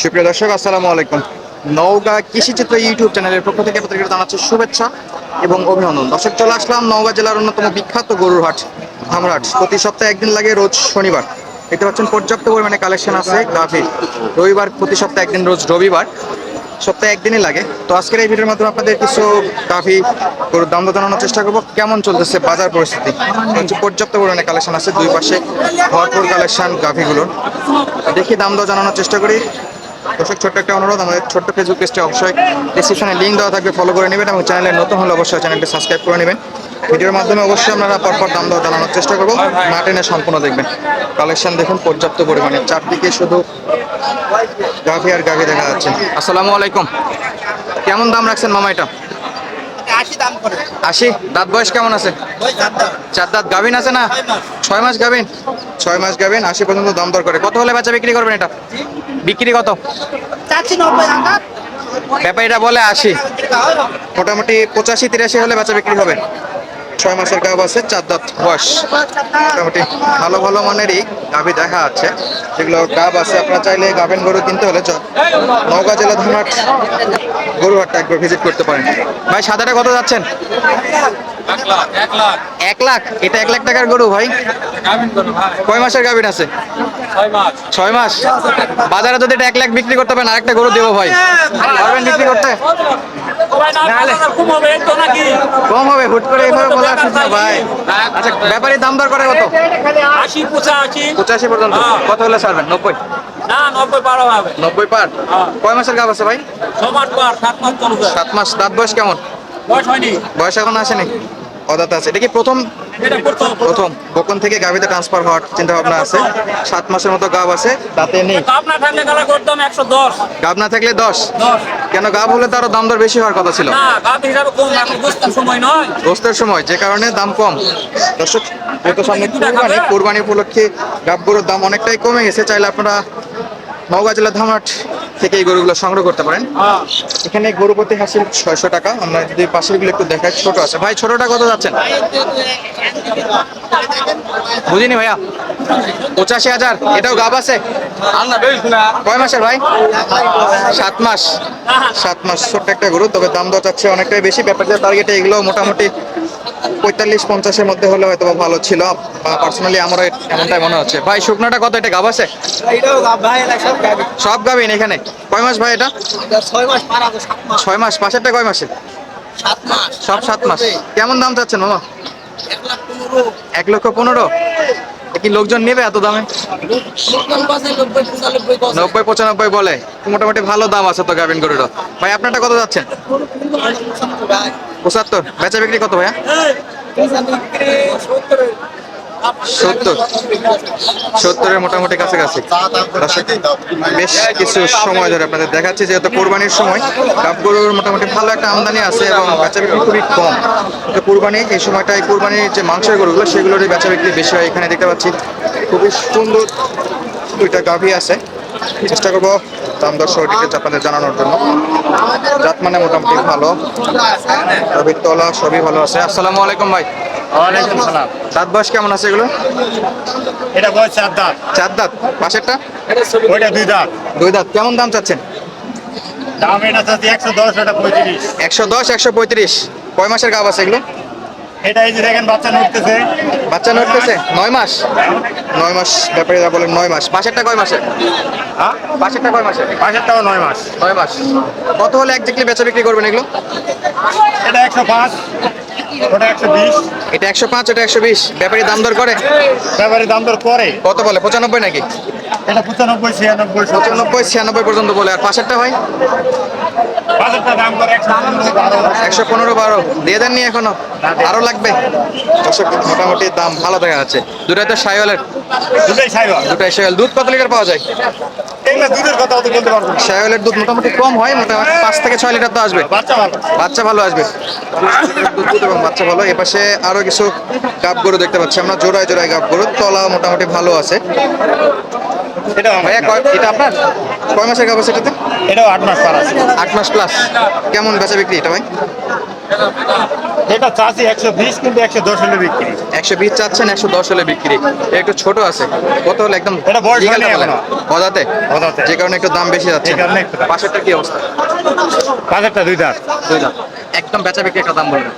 সুপ্রিয় দর্শক, আসসালামু আলাইকুম। নওগাঁ কৃষিচিত্র ইউটিউব চ্যানেলের পক্ষ থেকে আপনাদেরকে জানাচ্ছি শুভেচ্ছা এবং অভিনন্দন। দর্শক, চলে আসলাম নওগাঁ জেলার অন্যতম বিখ্যাত গরুর হাট ধামরাট প্রতি সপ্তাহে একদিন লাগে রোজ শনিবার। দেখতে পাচ্ছেন, পর্যাপ্ত পরিমাণে কালেকশন আছে গাভীর রবিবার প্রতি সপ্তাহে একদিন, রোজ রবিবার। সপ্তাহে একদিনই লাগে। তো আজকের এই ভিডিওর মাধ্যমে আপনাদের কিছু গাভী গরুর দাম জানানোর চেষ্টা করব। কেমন চলতেছে বাজার পরিস্থিতি? হচ্ছে পর্যাপ্ত পরিমাণে কালেকশন আছে, দুই পাশে ভরপুর কালেকশন গাভীগুলোর। দেখি দাম দর জানানোর চেষ্টা করি। দর্শক, ছোট্ট একটা অনুরোধ, আমাদের ছোট্ট ফেসবুক পেজটি অবশ্যই ডিসক্রিপশনে লিঙ্ক দেওয়া থাকবে ফলো করে নেবেন এবং চ্যানেলে নতুন হলে অবশ্যই চ্যানেলটি সাবস্ক্রাইব করে নেবেন। ভিডিওর মাধ্যমে অবশ্যই আপনারা পরপর দাম দর জানানোর চেষ্টা করব। না টেনে সম্পূর্ণ দেখবেন। কালেকশন দেখুন, পর্যাপ্ত পরিমাণে। চারদিকে শুধু গাভি আর গাভি দেখা যাচ্ছে। আসসালামু আলাইকুম। কেমন দাম রাখছেন মামা এটা? আশি দাঁত বয়স কেমন আছে? চার দাঁত। গাভিন আছে না? ছয় মাস। গাভিন? ছয় মাস গাভিন আশি পর্যন্ত দাম দর করে। কত হলে বেচা বিক্রি করবেন এটা? বিক্রি কত? ব্যাপারীটা বলে আশি। মোটামুটি পঁচাশি তিরাশি হলে বাচ্চা বিক্রি হবে। ছয় মাসের গাব আছে, চার দাঁত বয়স। মোটামুটি ভালো ভালো মানেরই গাভি দেখা আছে যেগুলো গাব আছে, আপনারা চাইলে গাভেন গরু কিনতে হলে নওগাঁ জেলা ধামাট গরুহাটটা একবার ভিজিট করতে পারেন। ভাই, সাদাটা কত যাচ্ছেন? এক লাখ। এটা এক লাখ টাকার গরু ভাই। কয় মাসের গাভিন আছে? ছয় মাস। বাজারে যদি এটা এক লাখ বিক্রি করতে পারেন আরেকটা গরু দেবো ভাই। পারবেন বিক্রি করতে? কম হবে হুট করে এইভাবে বলা ঠিক না ভাই। আচ্ছা ব্যাপারী দাম দর করে কত আশি পঁচাশি পঁচাশি পর্যন্ত। হ্যাঁ। কত হলে ছাড়বেন? নব্বই? না নব্বই বারো হবে। নব্বই পার? হ্যাঁ। কয় মাসের গাভ আছে ভাই? ছ মাস পর সাত মাস সাত মাস। দাঁত বয়স কেমন? বয়স এখন আসেনি। অদাত আছে। এটা কি প্রথম? প্রথম বকন থেকে গাভিতে ট্রান্সফার হওয়ার চিন্তা ভাবনা আছে। সাত মাসের মতো গাভ আছে দাঁতে নেই। কাপ না থাকলে গেলে করতাম একশো দশ। গাভ না থাকলে দশ? কেন গাভ হলে তারও দাম দর বেশি হওয়ার কথা ছিল? গোস্তের সময় যে কারণে দাম কম। দর্শক যেহেতু সামনে কোরবানি। কোরবানি উপলক্ষে গাবগুলোর দাম অনেকটাই কমে গেছে। চাইলে আপনারা নওগাঁ জেলার ধামাট থেকে এই গরুগুলো সংগ্রহ করতে পারেন। এখানে গরু প্রতি হাসিল ছয়শো টাকা। আমরা যদি পাশেরগুলো একটু দেখাই, ছোট আছে। ভাই, ছোটটা কত যাচ্ছেন? বুঝিনি ভাইয়া। পঁচাশি হাজার। এটাও গাব আছে? কয় মাসের ভাই? সাত মাস। সাত মাস ছোট্ট একটা গরু, তবে দাম দর চাচ্ছে অনেকটাই বেশি। ব্যাপারটা টার্গেটে এগুলো মোটামুটি পঁয়তাল্লিশ পঞ্চাশের মধ্যে হলে হয়তো ভালো ছিল। পার্সোনালি আমার এমনটাই মনে হচ্ছে। ভাই শুকনোটা কত? এটা গাব আছে? সব গাবি। সব গাবিন এখানে? কয় মাস ভাই এটা? ছয় মাস পাশেরটা কয় মাসে। সব সাত মাস। কেমন দাম চাচ্ছেন মামা? এক লক্ষ পনেরো? কি লোকজন নেবে এত দামে? নব্বই পঁচানব্বই বলে। মোটামুটি ভালো দাম আছে তো গাভিন গরুটা ভাই আপনারটা কত যাচ্ছেন? পঁচাত্তর। বেচা বিক্রি কত ভাইয়া? সত্তর। সত্তর সত্তরের মোটামুটি কাছাকাছি। বেশ কিছু সময় ধরে আপনাদের দেখাচ্ছি, যেহেতু কোরবানির সময় গাব গরুর মোটামুটি ভালো একটা আমদানি আছে এবং বেচা বিক্রি খুবই কম। তো কোরবানি, এই সময়টাই কোরবানির যে মাংসের গরুগুলো, সেগুলোরই বেচা বিক্রি বেশি হয় এখানে দেখতে পাচ্ছি। খুবই সুন্দর দুইটা গাভী আছে। চেষ্টা করব দাম দর ডিটেলস আপনাদের জানানোর জন্য। জাত মানে মোটামুটি ভালো। রবির তলা সবই ভালো আছে। আসসালামু আলাইকুম ভাই। ওয়ালাইকুম সালাম। দাঁত বয়স কেমন আছে এগুলো? এটা বয়স চার দাঁত। চার দাঁত। পাশেরটা? ওইটা দুই দাঁত। দুই দাঁত। কেমন দাম চাচ্ছেন? দাম এটা চাচ্ছি একশো দশ ওটা পঁয়ত্রিশ। একশো দশ একশো পঁয়ত্রিশ। কয় মাসের গাব আছে এগুলো? এটা এই যে দেখেন বাচ্চা নড়তেছে। বাচ্চা নড়তেছে? নয় মাস? নয় মাস ব্যাপারীরা বলেন নয় মাস। পাশেরটা কয় মাসে? হ্যাঁ? পাশেরটা কয় মাসে? পাশেরটাও নয় মাস। নয় মাস। কত হলে একজাক্টলি বেচা বিক্রি করবেন এগুলো? এটা একশো পাঁচ ওটা একশো বিশ। এটা একশো পাঁচ এটা একশো বিশ। ব্যাপারী দাম দর করে? ব্যাপারে দাম দর করে। কত বলে? পঁচানব্বই নাকি? এটা পঁচানব্বই ছিয়ানব্বই পঁচানব্বই ছিয়ানব্বই পর্যন্ত বলে। আর পাশেরটা হয়? একশো পনেরো। বারো। দিয়ে দেননি এখনও? আরও লাগবে? মোটামুটি দাম ভালো দেখা যাচ্ছে। দুটাই তো সাইওয়ালের দুটাই সাইওয়াল দুধ কত লিটার পাওয়া যায়? সাইওয়ালের দুধ মোটামুটি কম হয় মোটামুটি পাঁচ থেকে ছয় লিটার তো আসবে। বাচ্চা ভালো। আসবে। দুধ এবং বাচ্চা ভালো। এপাশে আরও কিছু গাব গরু দেখতে পাচ্ছি আমরা। জোড়ায় জোড়ায় গাব গরু। তলা মোটামুটি ভালো আছে। এটা আপনার? কয় মাসের আছে এটাতে এটাও আট মাস পার আছে। আট মাস প্লাস কেমন বেচা বিক্রি এটা ভাই? এটা চাষি একশো বিশ কিন্তু একশো দশ হলে বিক্রি। একশো বিশ চাচ্ছেন একশো দশ হলে বিক্রি। এটা একটু ছোট আছে। কত হলে একদম এটা। যে কারণে একটু দাম বেশি যাচ্ছে। পাশেরটা কি অবস্থা? দুই দাঁত। দুই একদম বেচা বিক্রি একটা দাম বলবেন।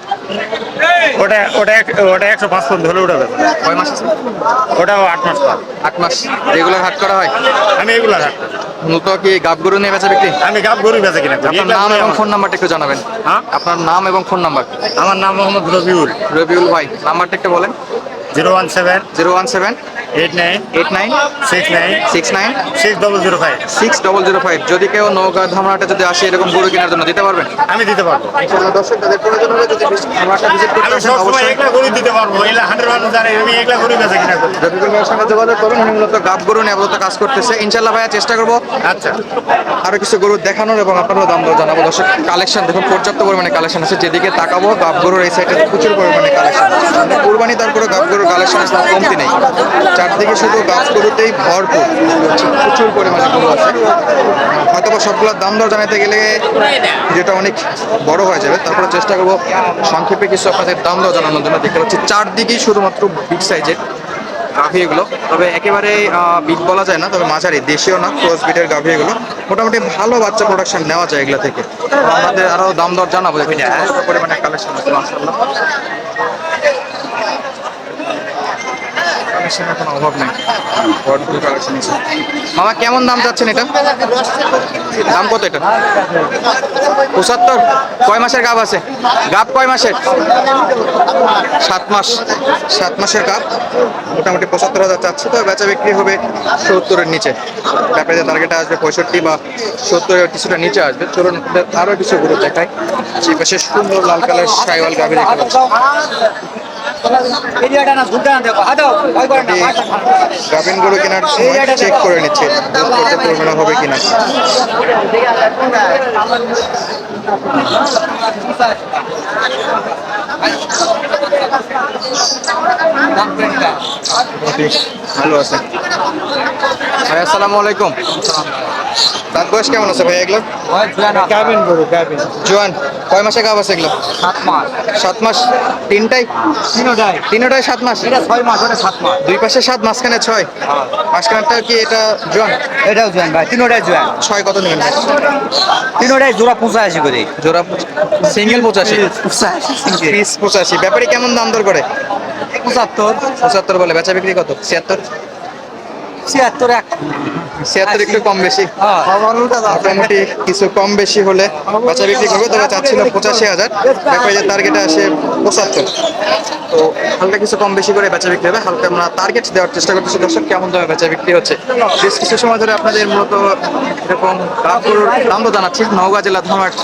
ওটা ওটা ওটা একশো পাঁচ পর্যন্ত হলে উঠে যাবে কয় মাস আছে? ওটাও আট মাস পর। আট মাস। রেগুলার হাট করা হয়? আমি এগুলো রাখব মূলত কি গাব গরু নিয়ে বেচা বিক্রি? আমি গাব গরু বেঁচে কিনা আপনার নাম এবং ফোন নাম্বারটা একটু জানাবেন। হ্যাঁ? আপনার নাম এবং ফোন নাম্বার। আমার নাম মোহাম্মদ রবিউল। রবিউল ভাই নাম্বারটা একটু বলেন। Zero one seven zero one seven যদি কেউ নৌকা ধামরাটে যদি আসে এরকম গরু কেনার জন্য দিতে পারবেন? আমি দিতে পারব। দর্শক তাদের প্রয়োজন হলে যদি ধামরাটে ভিজিট করতে আসেন অবশ্যই একলা গরু দিতে পারব। আমি একলা গরু বেঁচে কিনা করি। রফিকুল ভাইয়ের সঙ্গে যোগাযোগ করুন উনি মূলত গাব গরু নিয়ে আপাতত কাজ করতেছে। ইনশাল্লাহ ভাইয়া চেষ্টা করব আচ্ছা। আরও কিছু গরু দেখানোর এবং আপনারও দাম দর জানাব। দর্শক কালেকশন দেখুন পর্যাপ্ত পরিমাণে কালেকশন আছে। যেদিকে তাকাবো গাব গরুর এই সাইডে প্রচুর পরিমাণে কালেকশন কুরবানি তারপরে গাব গরুর কালেকশন কমতি নেই। চারদিকে শুধু গাব গরুতেই ভরপুর। প্রচুর পরিমাণে গরু আছে। হয়তো বা সবগুলোর দাম দর জানাতে গেলে যেটা অনেক বড় হয়ে যাবে তারপরে চেষ্টা করব সংক্ষেপে কিছু আপনাদের দাম দর জানানোর জন্য। দেখতে পাচ্ছি চারদিকেই শুধুমাত্র বিগ সাইজের গাভি এগুলো। তবে একেবারে বিগ বলা যায় না তবে মাঝারি দেশীয় না ক্রস বিটের গাভি এগুলো। মোটামুটি ভালো বাচ্চা প্রোডাকশন নেওয়া যায় এগুলো থেকে। আমাদের আরও দাম দর জানাব দেখুন পরিমাণে কালেকশন আছে মাশাআল্লাহ। কালেকশনের কোনো অভাব নেই। ভরপুর কালেকশন আছে। মামা, কেমন দাম চাচ্ছেন এটা? দাম কত এটা? পঁচাত্তর। কয় মাসের গাব আছে? গাব কয় মাসের? সাত মাস। সাত মাসের গাব। মোটামুটি পঁচাত্তর হাজার চাচ্ছে তো, বেচা বিক্রি হবে সত্তরের নিচে। ব্যাপারে টার্গেটে আসবে পঁয়ষট্টি বা সত্তরের কিছুটা নিচে আসবে। চলুন আরও কিছু গরু দেখাই। যে পাশে সুন্দর লাল কালার সাইওয়াল গাভি দেখতে গাভিন গরু কেনার সময় চেক করে নিচ্ছে পরিমাণে হবে কিনা। ভালো আছে। ভাই আসসালামু আলাইকুম। দাঁত বয়স কেমন আছে ভাই এগুলো? গাবিন গরু জোয়ান কয় মাসে গাব আছে এগুলো? সাত মাস। সাত মাস। তিনটাই? তিনোটাই। তিনটাই সাত মাস? এটা ছয় মাস ওটা সাত মাস। দুই পাশে সাত মাসখানে ছয়। মাঝখানেরটা কি এটা জোয়ান? এটাও জোয়ান ভাই তিনোটাই জোয়ান। ছয় কত নেবেন? ভাই তিনোটাই জোড়া পঁচাশি করে। জোড়া সিঙ্গেল পঁচাশি? পিস পঁচাশি। ব্যাপারে কেমন দাম দর করে? পঁচাত্তর। পঁচাত্তর বলে বেচা বিক্রি কত? ছিয়াত্তর? ছিয়াত্তর এক। ছিয়াত্তর একটু কম বেশি? হ্যাঁ। মোটামুটি কিছু কম বেশি হলে বেচা বিক্রি করবে তবে চাচ্ছিল পঁচাশি হাজার। টার্গেটে আসে পঁচাত্তর। তো হালকা কিছু কম বেশি করে বেচা বিক্রি হবে। হালকা আমরা টার্গেট দেওয়ার চেষ্টা করতেছি। দর্শক কেমন দামে বেচা বিক্রি হচ্ছে? বেশ কিছু সময় ধরে আপনাদের মূলত এরকম গাব গরুর দাম তো জানাচ্ছি নওগাঁ জেলা ধামাট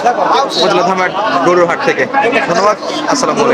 উপজেলা ধামাট গরুর হাট থেকে। ধন্যবাদ আসসালামু আলাইকুম।